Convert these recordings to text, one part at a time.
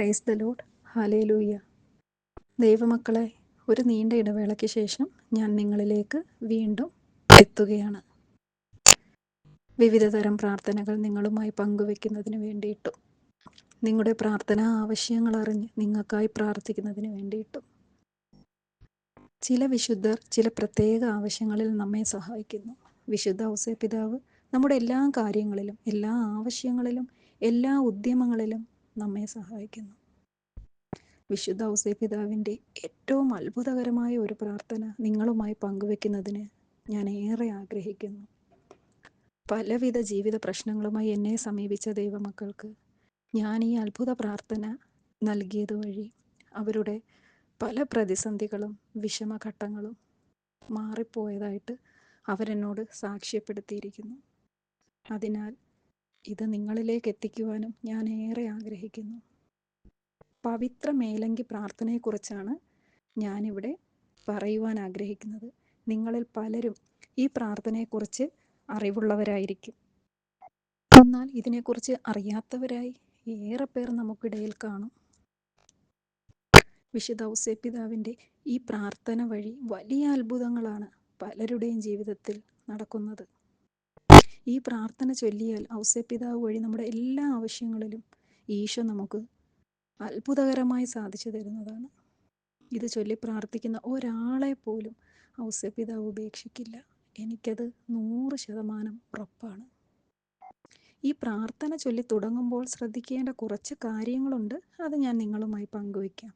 Praise the load hallelujah ദൈവമക്കളെ ഒരു നീണ്ട ഇടവേളയ്ക്ക് ശേഷം ഞാൻ നിങ്ങളിലേക്ക് വീണ്ടും എത്തുകയാണ്. വിവിധ തരം പ്രാർത്ഥനകൾ നിങ്ങളുമായി പങ്കുവെക്കുന്നതിന് വേണ്ടിയിട്ടും നിങ്ങളുടെ പ്രാർത്ഥനാ ആവശ്യങ്ങൾ അറിഞ്ഞ് നിങ്ങൾക്കായി പ്രാർത്ഥിക്കുന്നതിന് വേണ്ടിയിട്ടും. ചില വിശുദ്ധർ ചില പ്രത്യേക ആവശ്യങ്ങളിൽ നമ്മെ സഹായിക്കുന്നു. വിശുദ്ധ ഔസേ പിതാവ് നമ്മുടെ എല്ലാ കാര്യങ്ങളിലും എല്ലാ ആവശ്യങ്ങളിലും എല്ലാ ഉദ്യമങ്ങളിലും നമ്മെ സഹായിക്കുന്നു. വിശുദ്ധ ഔസേ പിതാവിന്റെ ഏറ്റവും അത്ഭുതകരമായ ഒരു പ്രാർത്ഥന നിങ്ങളുമായി പങ്കുവെക്കുന്നതിന് ഞാൻ ഏറെ ആഗ്രഹിക്കുന്നു. പലവിധ ജീവിത പ്രശ്നങ്ങളുമായി എന്നെ സമീപിച്ച ദൈവമക്കൾക്ക് ഞാൻ ഈ അത്ഭുത പ്രാർത്ഥന നൽകിയത് വഴി അവരുടെ പല പ്രതിസന്ധികളും വിഷമഘട്ടങ്ങളും മാറിപ്പോയതായിട്ട് അവരെന്നോട് സാക്ഷ്യപ്പെടുത്തിയിരിക്കുന്നു. അതിനാൽ ഇത് നിങ്ങളിലേക്ക് എത്തിക്കുവാനും ഞാൻ ഏറെ ആഗ്രഹിക്കുന്നു. പവിത്ര മേലങ്കി പ്രാർത്ഥനയെക്കുറിച്ചാണ് ഞാനിവിടെ പറയുവാൻ ആഗ്രഹിക്കുന്നത്. നിങ്ങളിൽ പലരും ഈ പ്രാർത്ഥനയെക്കുറിച്ച് അറിവുള്ളവരായിരിക്കും. എന്നാൽ ഇതിനെക്കുറിച്ച് അറിയാത്തവരായി ഏറെ പേർ നമുക്കിടയിൽ കാണും. വിശുദ്ധ ഔസേപ്പിതാവിന്റെ ഈ പ്രാർത്ഥന വഴി വലിയ അത്ഭുതങ്ങളാണ് പലരുടെയും ജീവിതത്തിൽ നടക്കുന്നത്. ഈ പ്രാർത്ഥന ചൊല്ലിയാൽ ഔസേപ്പിതാവ് വഴി നമ്മുടെ എല്ലാ ആവശ്യങ്ങളിലും ഈശോ നമുക്ക് അത്ഭുതകരമായി സാധിച്ചു തരുന്നതാണ്. ഇത് ചൊല്ലി പ്രാർത്ഥിക്കുന്ന ഒരാളെ പോലും ഔസേപ്പിതാവ് ഉപേക്ഷിക്കില്ല. എനിക്കത് നൂറ് ശതമാനം ഉറപ്പാണ്. ഈ പ്രാർത്ഥന ചൊല്ലി തുടങ്ങുമ്പോൾ ശ്രദ്ധിക്കേണ്ട കുറച്ച് കാര്യങ്ങളുണ്ട്. അത് ഞാൻ നിങ്ങളുമായി പങ്കുവയ്ക്കാം.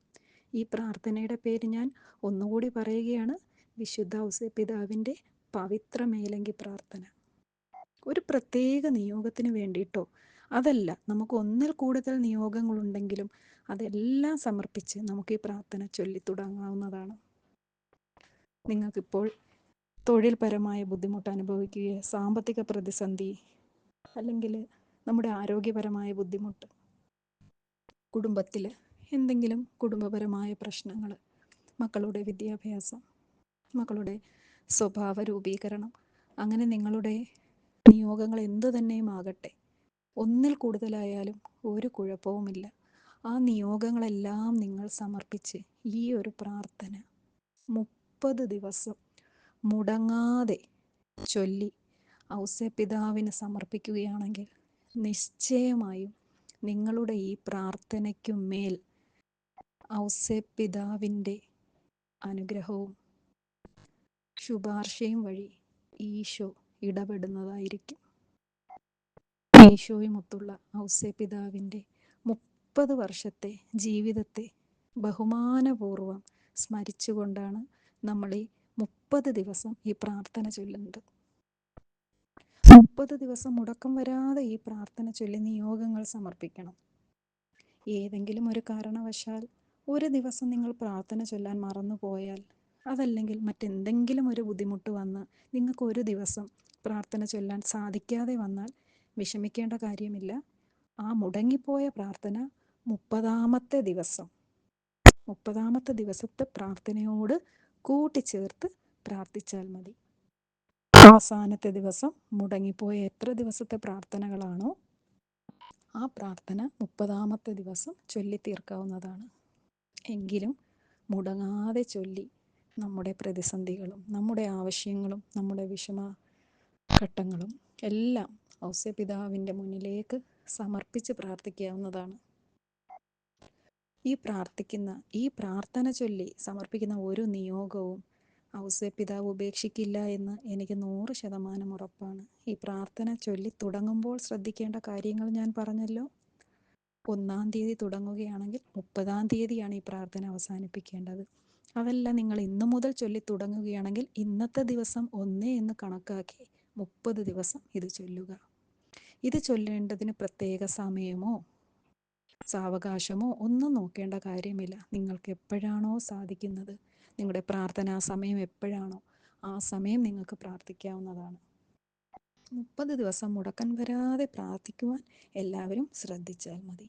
ഈ പ്രാർത്ഥനയുടെ പേര് ഞാൻ ഒന്നുകൂടി പറയുകയാണ്. വിശുദ്ധ ഔസേപ്പിതാവിന്റെ പവിത്ര മേലങ്കി പ്രാർത്ഥന. ഒരു പ്രത്യേക നിയോഗത്തിന് വേണ്ടിയിട്ടോ അതല്ല നമുക്ക് ഒന്നിൽ കൂടുതൽ നിയോഗങ്ങളുണ്ടെങ്കിലും അതെല്ലാം സമർപ്പിച്ച് നമുക്ക് ഈ പ്രാർത്ഥന ചൊല്ലി തുടങ്ങാവുന്നതാണ്. നിങ്ങൾക്കിപ്പോൾ തൊഴിൽപരമായ ബുദ്ധിമുട്ട് അനുഭവിക്കുകയോ സാമ്പത്തിക പ്രതിസന്ധി അല്ലെങ്കിൽ നമ്മുടെ ആരോഗ്യപരമായ ബുദ്ധിമുട്ട് കുടുംബത്തിൽ എന്തെങ്കിലും കുടുംബപരമായ പ്രശ്നങ്ങൾ മക്കളുടെ വിദ്യാഭ്യാസം മക്കളുടെ സ്വഭാവ രൂപീകരണം അങ്ങനെ നിങ്ങളുടെ നിയോഗങ്ങൾ എന്തു തന്നെയും ആകട്ടെ. ഒന്നിൽ കൂടുതലായാലും ഒരു കുഴപ്പവുമില്ല. ആ നിയോഗങ്ങളെല്ലാം നിങ്ങൾ സമർപ്പിച്ച് ഈ ഒരു പ്രാർത്ഥന മുപ്പത് ദിവസം മുടങ്ങാതെ ചൊല്ലി ഔസേ പിതാവിന് സമർപ്പിക്കുകയാണെങ്കിൽ നിശ്ചയമായും നിങ്ങളുടെ ഈ പ്രാർത്ഥനയ്ക്കു മേൽ ഔസപിതാവിന്റെ അനുഗ്രഹവും ശുപാർശയും വഴി ഈശോ ഇടപെടുന്നതായിരിക്കും. ഈശോയുമൊത്തുള്ള ഔസപിതാവിന്റെ മുപ്പത് വർഷത്തെ ജീവിതത്തെ ബഹുമാനപൂർവം സ്മരിച്ചുകൊണ്ടാണ് നമ്മൾ ഈ മുപ്പത് ദിവസം ഈ പ്രാർത്ഥന ചൊല്ലുന്നത്. മുപ്പത് ദിവസം മുടക്കം വരാതെ ഈ പ്രാർത്ഥന ചൊല്ലി നിയോഗങ്ങൾ സമർപ്പിക്കണം. ഏതെങ്കിലും ഒരു കാരണവശാൽ ഒരു ദിവസം നിങ്ങൾ പ്രാർത്ഥന ചൊല്ലാൻ മറന്നുപോയാൽ അതല്ലെങ്കിൽ മറ്റെന്തെങ്കിലും ഒരു ബുദ്ധിമുട്ട് വന്ന് നിങ്ങൾക്ക് ഒരു ദിവസം പ്രാർത്ഥന ചൊല്ലാൻ സാധിക്കാതെ വന്നാൽ വിഷമിക്കേണ്ട കാര്യമില്ല. ആ മുടങ്ങിപ്പോയ പ്രാർത്ഥന മുപ്പതാമത്തെ ദിവസം. മുപ്പതാമത്തെ ദിവസത്തെ പ്രാർത്ഥനയോട് കൂട്ടിച്ചേർത്ത് പ്രാർത്ഥിച്ചാൽ മതി. അവസാനത്തെ ദിവസം മുടങ്ങിപ്പോയ എത്ര ദിവസത്തെ പ്രാർത്ഥനകളാണോ ആ പ്രാർത്ഥന മുപ്പതാമത്തെ ദിവസം ചൊല്ലി തീർക്കാവുന്നതാണ് എങ്കിലും മുടങ്ങാതെ ചൊല്ലി നമ്മുടെ പ്രതിസന്ധികളും നമ്മുടെ ആവശ്യങ്ങളും നമ്മുടെ വിഷമ ഘട്ടങ്ങളും എല്ലാം ഔസ്യപിതാവിന്റെ മുന്നിലേക്ക് സമർപ്പിച്ച് പ്രാർത്ഥിക്കാവുന്നതാണ്. ഈ പ്രാർത്ഥിക്കുന്ന ഈ പ്രാർത്ഥന ചൊല്ലി സമർപ്പിക്കുന്ന ഒരു നിയോഗവും ഔസ്യപിതാവ് ഉപേക്ഷിക്കില്ല എന്ന് എനിക്ക് നൂറ് ശതമാനം ഉറപ്പാണ്. ഈ പ്രാർത്ഥന ചൊല്ലി തുടങ്ങുമ്പോൾ ശ്രദ്ധിക്കേണ്ട കാര്യങ്ങൾ ഞാൻ പറഞ്ഞല്ലോ. ഒന്നാം തീയതി തുടങ്ങുകയാണെങ്കിൽ മുപ്പതാം തീയതിയാണ് ഈ പ്രാർത്ഥന അവസാനിപ്പിക്കേണ്ടത്. അതല്ല നിങ്ങൾ ഇന്നു മുതൽ ചൊല്ലി തുടങ്ങുകയാണെങ്കിൽ ഇന്നത്തെ ദിവസം ഒന്നേ എന്ന് കണക്കാക്കി മുപ്പത് ദിവസം ഇത് ചൊല്ലുക. ഇത് ചൊല്ലേണ്ടതിന് പ്രത്യേക സമയമോ സാവകാശമോ ഒന്നും നോക്കേണ്ട കാര്യമില്ല. നിങ്ങൾക്ക് എപ്പോഴാണോ സാധിക്കുന്നത്? നിങ്ങളുടെ പ്രാർത്ഥനാ സമയം എപ്പോഴാണോ? ആ സമയം നിങ്ങൾക്ക് പ്രാർത്ഥിക്കാവുന്നതാണ്. മുപ്പത് ദിവസം മുടക്കം വരാതെ പ്രാർത്ഥിക്കുവാൻ എല്ലാവരും ശ്രദ്ധിച്ചാൽ മതി.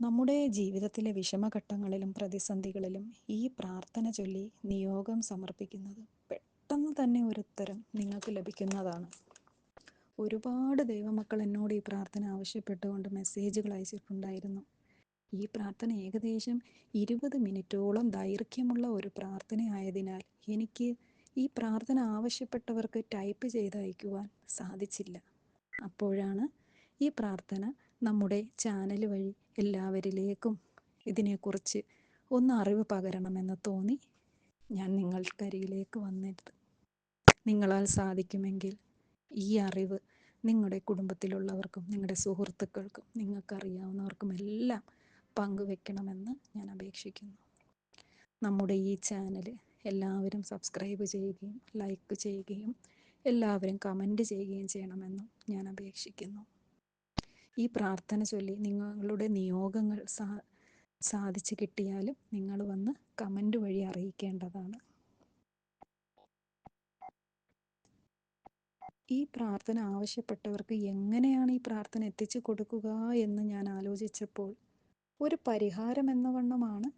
നമ്മുടെ ജീവിതത്തിലെ വിഷമഘട്ടങ്ങളിലും പ്രതിസന്ധികളിലും ഈ പ്രാർത്ഥന ചൊല്ലി നിയോഗം സമർപ്പിക്കുന്നത് പെട്ടെന്ന് തന്നെ ഒരു ഉത്തരം നിങ്ങൾക്ക് ലഭിക്കുന്നതാണ്. ഒരുപാട് ദൈവമക്കൾ എന്നോട് ഈ പ്രാർത്ഥന ആവശ്യപ്പെട്ടുകൊണ്ട് മെസ്സേജുകൾ അയച്ചിട്ടുണ്ടായിരുന്നു. ഈ പ്രാർത്ഥന ഏകദേശം ഇരുപത് മിനിറ്റോളം ദൈർഘ്യമുള്ള ഒരു പ്രാർത്ഥന ആയതിനാൽ എനിക്ക് ഈ പ്രാർത്ഥന ആവശ്യപ്പെട്ടവർക്ക് ടൈപ്പ് ചെയ്ത് അയക്കുവാൻ സാധിച്ചില്ല. അപ്പോഴാണ് ഈ പ്രാർത്ഥന നമ്മുടെ ചാനൽ വഴി എല്ലാവരിലേക്കും ഇതിനെക്കുറിച്ച് ഒന്ന് അറിവ് പകരണമെന്ന് തോന്നി ഞാൻ നിങ്ങൾക്കരികിലേക്ക് വന്നിട്ട് നിങ്ങളാൽ സാധിക്കുമെങ്കിൽ ഈ അറിവ് നിങ്ങളുടെ കുടുംബത്തിലുള്ളവർക്കും നിങ്ങളുടെ സുഹൃത്തുക്കൾക്കും നിങ്ങൾക്കറിയാവുന്നവർക്കും എല്ലാം പങ്കുവെക്കണമെന്ന് ഞാൻ അപേക്ഷിക്കുന്നു. നമ്മുടെ ഈ ചാനൽ എല്ലാവരും സബ്സ്ക്രൈബ് ചെയ്യുകയും ലൈക്ക് ചെയ്യുകയും എല്ലാവരും കമന്റ് ചെയ്യുകയും ചെയ്യണമെന്നും ഞാൻ അപേക്ഷിക്കുന്നു. ഈ പ്രാർത്ഥന ചൊല്ലി നിങ്ങളുടെ നിയോഗങ്ങൾ സാ സാധിച്ചു കിട്ടിയാലും നിങ്ങൾ വന്ന് കമന്റ് വഴി അറിയിക്കേണ്ടതാണ്. ഈ പ്രാർത്ഥന ആവശ്യപ്പെട്ടവർക്ക് എങ്ങനെയാണ് ഈ പ്രാർത്ഥന എത്തിച്ചു കൊടുക്കുക എന്ന് ഞാൻ ആലോചിച്ചപ്പോൾ ഒരു പരിഹാരം എന്ന വണ്ണമാണ്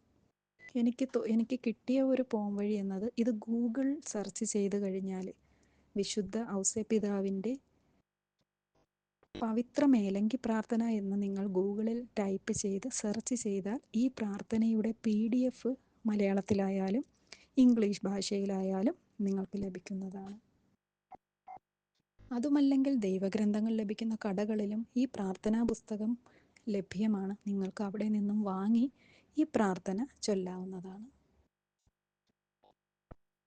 എനിക്ക് എനിക്ക് കിട്ടിയ ഒരു പോംവഴി എന്നത് ഇത് ഗൂഗിൾ സെർച്ച് ചെയ്ത് കഴിഞ്ഞാൽ വിശുദ്ധ ഔസപിതാവിന്റെ പവിത്ര മേലങ്കി പ്രാർത്ഥന എന്ന് നിങ്ങൾ ഗൂഗിളിൽ ടൈപ്പ് ചെയ്ത് സെർച്ച് ചെയ്താൽ ഈ പ്രാർത്ഥനയുടെ പി ഡി എഫ് മലയാളത്തിലായാലും ഇംഗ്ലീഷ് ഭാഷയിലായാലും നിങ്ങൾക്ക് ലഭിക്കുന്നതാണ്. അതുമല്ലെങ്കിൽ ദൈവഗ്രന്ഥങ്ങൾ ലഭിക്കുന്ന കടകളിലും ഈ പ്രാർത്ഥനാ പുസ്തകം ലഭ്യമാണ്. നിങ്ങൾക്ക് അവിടെ നിന്നും വാങ്ങി ഈ പ്രാർത്ഥന ചൊല്ലാവുന്നതാണ്.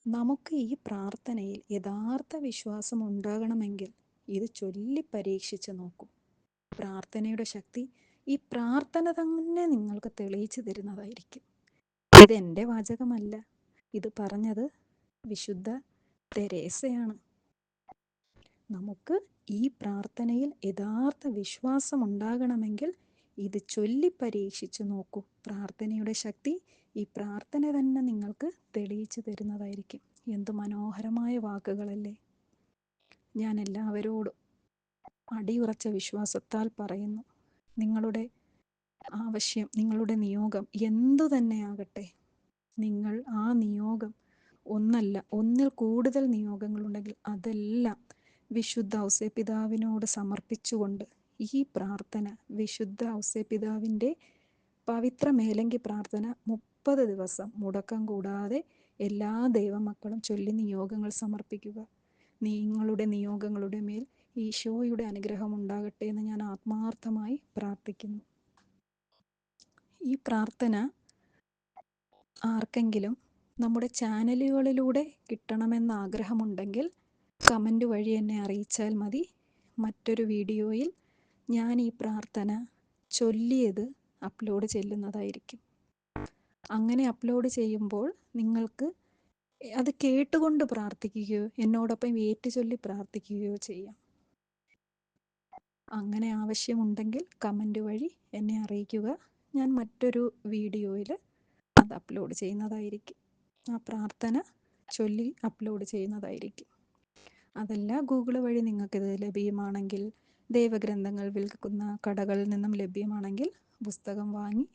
നമുക്ക് ഈ പ്രാർത്ഥനയിൽ യഥാർത്ഥ വിശ്വാസം ഉണ്ടാകണമെങ്കിൽ ഇത് ചൊല്ലി പരീക്ഷിച്ച് നോക്കൂ. പ്രാർത്ഥനയുടെ ശക്തി ഈ പ്രാർത്ഥന തന്നെ നിങ്ങൾക്ക് തെളിയിച്ചു തരുന്നതായിരിക്കും. ഇതെന്റെ വാചകമല്ല. ഇത് പറഞ്ഞത് വിശുദ്ധ തെരേസയാണ്. നമുക്ക് ഈ പ്രാർത്ഥനയിൽ യഥാർത്ഥ വിശ്വാസം ഉണ്ടാകണമെങ്കിൽ ഇത് ചൊല്ലി പരീക്ഷിച്ചു നോക്കൂ. പ്രാർത്ഥനയുടെ ശക്തി ഈ പ്രാർത്ഥന തന്നെ നിങ്ങൾക്ക് തെളിയിച്ചു തരുന്നതായിരിക്കും. എന്തു മനോഹരമായ വാക്കുകളല്ലേ. ഞാൻ എല്ലാവരോടും അടിയുറച്ച വിശ്വാസത്താൽ പറയുന്നു. നിങ്ങളുടെ ആവശ്യം നിങ്ങളുടെ നിയോഗം എന്തു തന്നെയാകട്ടെ നിങ്ങൾ ആ നിയോഗം ഒന്നല്ല ഒന്നിൽ കൂടുതൽ നിയോഗങ്ങളുണ്ടെങ്കിൽ അതെല്ലാം വിശുദ്ധ ഔസേ പിതാവിനോട് സമർപ്പിച്ചുകൊണ്ട് ഈ പ്രാർത്ഥന വിശുദ്ധ ഔസേ പിതാവിന്റെ പവിത്ര മേലങ്കി പ്രാർത്ഥന മുപ്പത് ദിവസം മുടക്കം കൂടാതെ എല്ലാ ദൈവമക്കളും ചൊല്ലി നിയോഗങ്ങൾ സമർപ്പിക്കുക. നിങ്ങളുടെ നിയോഗങ്ങളുടെ മേൽ ഈശോയുടെ അനുഗ്രഹം ഉണ്ടാകട്ടെ എന്ന് ഞാൻ ആത്മാർത്ഥമായി പ്രാർത്ഥിക്കുന്നു. ഈ പ്രാർത്ഥന ആർക്കെങ്കിലും നമ്മുടെ ചാനലുകളിലൂടെ കിട്ടണമെന്ന് ആഗ്രഹമുണ്ടെങ്കിൽ കമന്റ് വഴി എന്നെ അറിയിച്ചാൽ മതി. മറ്റൊരു വീഡിയോയിൽ ഞാൻ ഈ പ്രാർത്ഥന ചൊല്ലിയത് അപ്ലോഡ് ചെയ്യുന്നതായിരിക്കും അങ്ങനെ അപ്ലോഡ് ചെയ്യുമ്പോൾ നിങ്ങൾക്ക് അത് കേട്ടുകൊണ്ട് പ്രാർത്ഥിക്കുകയോ എന്നോടൊപ്പം ഏറ്റുചൊല്ലി പ്രാർത്ഥിക്കുകയോ ചെയ്യാം. അങ്ങനെ ആവശ്യമുണ്ടെങ്കിൽ കമന്റ് വഴി എന്നെ അറിയിക്കുക. ഞാൻ മറ്റൊരു വീഡിയോയിൽ അത് അപ്ലോഡ് ചെയ്യുന്നതായിരിക്കും. ആ പ്രാർത്ഥന ചൊല്ലി അപ്ലോഡ് ചെയ്യുന്നതായിരിക്കും. അതല്ല ഗൂഗിൾ വഴി നിങ്ങൾക്കിത് ലഭ്യമാണെങ്കിൽ ദൈവഗ്രന്ഥങ്ങൾ വിൽക്കുന്ന കടകളിൽ നിന്നും ലഭ്യമാണെങ്കിൽ പുസ്തകം വാങ്ങി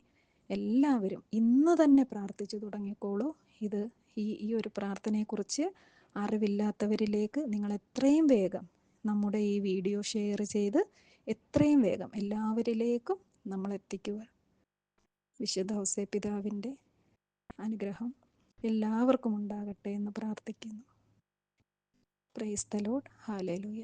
എല്ലാവരും ഇന്ന് തന്നെ പ്രാർത്ഥിച്ചു തുടങ്ങിക്കോളൂ. ഇത് ഈ ഈ ഒരു പ്രാർത്ഥനയെക്കുറിച്ച് അറിവില്ലാത്തവരിലേക്ക് നിങ്ങൾ എത്രയും വേഗം നമ്മുടെ ഈ വീഡിയോ ഷെയർ ചെയ്ത് എത്രയും വേഗം എല്ലാവരിലേക്കും നമ്മൾ എത്തിക്കുക വിശുദ്ധ ഹൗസേ പിതാവിന്റെ അനുഗ്രഹം എല്ലാവർക്കും ഉണ്ടാകട്ടെ എന്ന് പ്രാർത്ഥിക്കുന്നു. Price load hallelujah